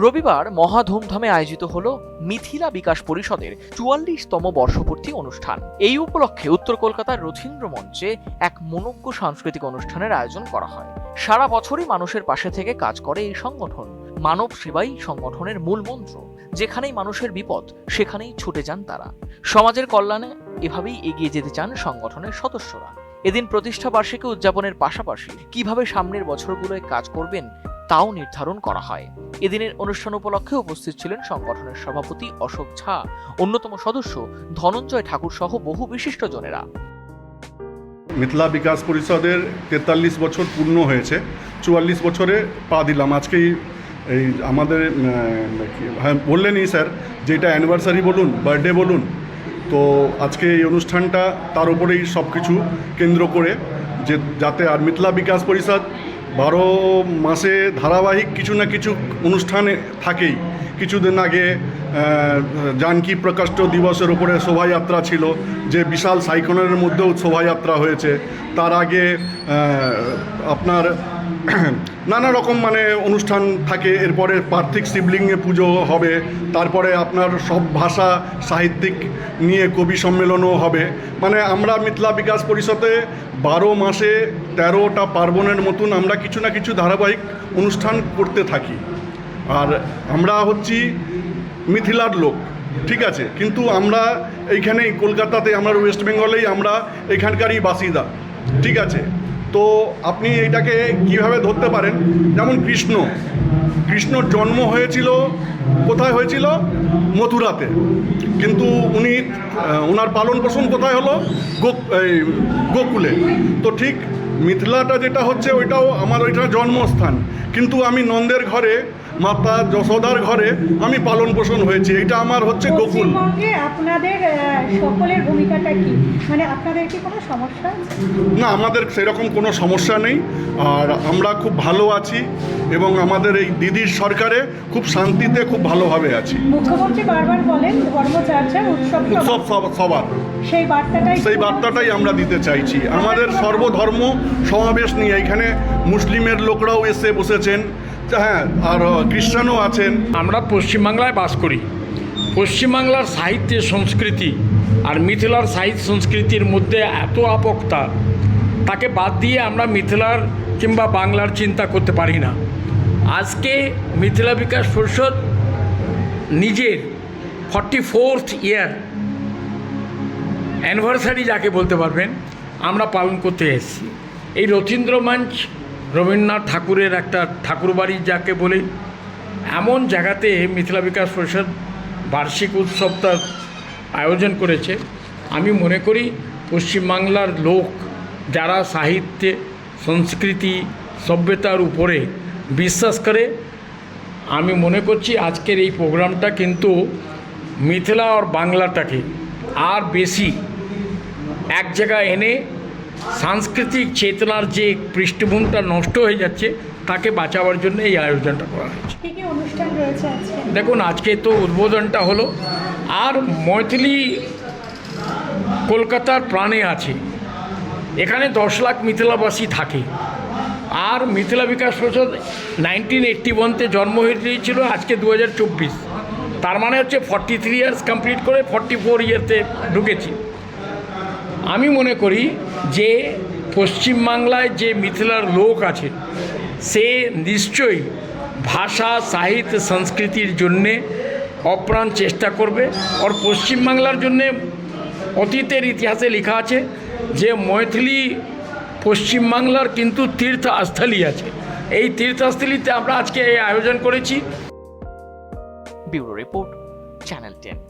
রবিবার মহা ধুমধামে আয়োজিত হল মিথিলা বিকাশ পরিষদের চুয়াল্লিশতম বর্ষপূর্তি অনুষ্ঠান। এই উপলক্ষে উত্তর কলকাতার রথীন্দ্র মঞ্চে এক মনোজ্ঞ সাংস্কৃতিক অনুষ্ঠানের আয়োজন করা হয়। সারা বছরই মানুষের পাশে থেকে কাজ করে এই সংগঠন। মানব সেবাই সংগঠনের মূল মন্ত্র। যেখানেই মানুষের বিপদ, সেখানেই ছুটে যান তারা। সমাজের কল্যাণে এভাবেই এগিয়ে যেতে চান সংগঠনের সদস্যরা। এদিন প্রতিষ্ঠা বার্ষিকী উদযাপনের পাশাপাশি কীভাবে সামনের বছরগুলোয় কাজ করবেন তাও নির্ধারণ করা হয়। এদিনের অনুষ্ঠান উপলক্ষে উপস্থিত ছিলেন সংগঠনের সভাপতি অশোক ঝা, অন্যতম সদস্য ধনঞ্জয় ঠাকুর সহ বহু বিশিষ্টজনেরা মিথিলা বিকাশ পরিষদের তেতাল্লিশ বছর পূর্ণ হয়েছে। চুয়াল্লিশ বছরে পা দিলাম। আজকেই এই আমাদের হ্যাঁ বললেনই স্যার যে এটা অ্যানিভার্সারি বলুন বার্থডে বলুন, তো আজকে এই অনুষ্ঠানটা তার উপরেই সব কিছু কেন্দ্র করে যে, যাতে আর মিথিলা বিকাশ পরিষদ বারো মাসে ধারাবাহিক কিছু না কিছু অনুষ্ঠানে থাকেই। কিছুদিন আগে জানকী প্রকাষ্ট দিবসের উপরে শোভাযাত্রা ছিল, যে বিশাল সাইকনের মধ্যেও শোভাযাত্রা হয়েছে। তার আগে আপনার নানা রকম মানে অনুষ্ঠান থাকে, এরপরে পার্থিক শিবলিঙ্গে পুজো হবে, তারপরে আপনার সব ভাষা, সাহিত্যিক নিয়ে কবি সম্মেলনও হবে। মানে আমরা মিথিলা বিকাশ পরিষদে বারো মাসে তেরোটা পার্বণের মতন আমরা কিছু না কিছু ধারাবাহিক অনুষ্ঠান করতে থাকি। আর আমরা হচ্ছি মিথিলার লোক, ঠিক আছে? কিন্তু আমরা এইখানেই, কলকাতাতে, আমরা ওয়েস্ট বেঙ্গলেই আমরা এখানকারই বাসিন্দা, ঠিক আছে? তো আপনি এটাকে কীভাবে ধরতে পারেন? যেমন কৃষ্ণ, কৃষ্ণর জন্ম হয়েছিল, কোথায় হয়েছিল? মথুরাতে। কিন্তু উনি ওনার পালন পোষণ কোথায় হলো? গোকুলে। তো ঠিক মিথিলাটা যেটা হচ্ছে, ওইটাও আমার ওইটা জন্মস্থান। কিন্তু আমি নন্দের ঘরে মাতা যশোদার ঘরে আমি পালন পোষণ হয়েছি। এটা আমার হচ্ছে গোকুল। আপনাদের সকলের ভূমিকাটা কি? মানে আপনাদের কি কোনো সমস্যা? না আমাদের সেরকম কোনো সমস্যা নেই। আর আমরা খুব ভালো আছি এবং আমাদের এই দিদির সরকারে খুব শান্তিতে খুব ভালোভাবে আছি। মুখ্যমন্ত্রী বারবার বলেন উৎসব উৎসব সব- সবার সেই বার্তাটাই সেই বার্তাটাই আমরা দিতে চাইছি। আমাদের সর্বধর্ম সমাবেশ নিয়ে এখানে মুসলিমের লোকরাও এসে বসেছেন। হ্যাঁ আর খ্রিস্টানও আছেন। আমরা পশ্চিমবাংলায় বাস করি। পশ্চিমবাংলার সাহিত্যের সংস্কৃতি আর মিথিলার সাহিত্য সংস্কৃতির মধ্যে এত আপকতা, তাকে বাদ দিয়ে আমরা মিথিলার কিংবা বাংলার চিন্তা করতে পারি না। আজকে মিথিলা বিকাশ পরিষদ নিজের ফর্টি ফোর্থ ইয়ার অ্যানিভার্সারি যাকে বলতে পারবেন, আমরা পালন করতে এসেছি। এই রথীন্দ্র মঞ্চ রবীন্দ্রনাথ ঠাকুরের একটা ঠাকুরবাড়ি যাকে বলে এমন জায়গাতে মিথিলা বিকাশ পরিষদ বার্ষিক উৎসবটা আয়োজন করেছে। আমি মনে করি পশ্চিমবাংলার লোক যারা সাহিত্যে, সংস্কৃতি, সভ্যতার উপরে বিশ্বাস করে, আমি মনে করছি আজকের এই প্রোগ্রামটা কিন্তু মিথিলা আর বাংলাটাকে আর বেশি এক জায়গায় এনে সাংস্কৃতিক চেতনার যে পৃষ্ঠভূমিটা নষ্ট হয়ে যাচ্ছে তাকে বাঁচাবার জন্য এই আয়োজনটা করা হয়েছে। দেখুন আজকে তো উদ্বোধনটা হলো আর মৈথিলি কলকাতার প্রাণে আছে। এখানে দশ লাখ মিথিলাবাসী থাকে। আর মিথিলা বিকাশ পরিষদ নাইনটিন এইট্টি ওয়ানতে জন্ম হয়েছিল আজকে দু হাজার চব্বিশ। তার মানে হচ্ছে ফর্টি থ্রি ইয়ার্স কমপ্লিট করে ফর্টি ফোর ইয়ারতে ঢুকেছি। আমি মনে করি যে পশ্চিমবাংলায় যে মিথিলার লোক আছে, সে নিশ্চয়ই ভাষা, সাহিত্য, সংস্কৃতির জন্যে অপ্রাণ চেষ্টা করবে। আর পশ্চিমবাংলার জন্যে অতীতের ইতিহাসে লেখা আছে যে, মৈথিলি পশ্চিমবাংলার কিন্তু তীর্থস্থলী আছে। এই তীর্থস্থলীতে আমরা আজকে এই আয়োজন করেছি। Bureau report, channel ten.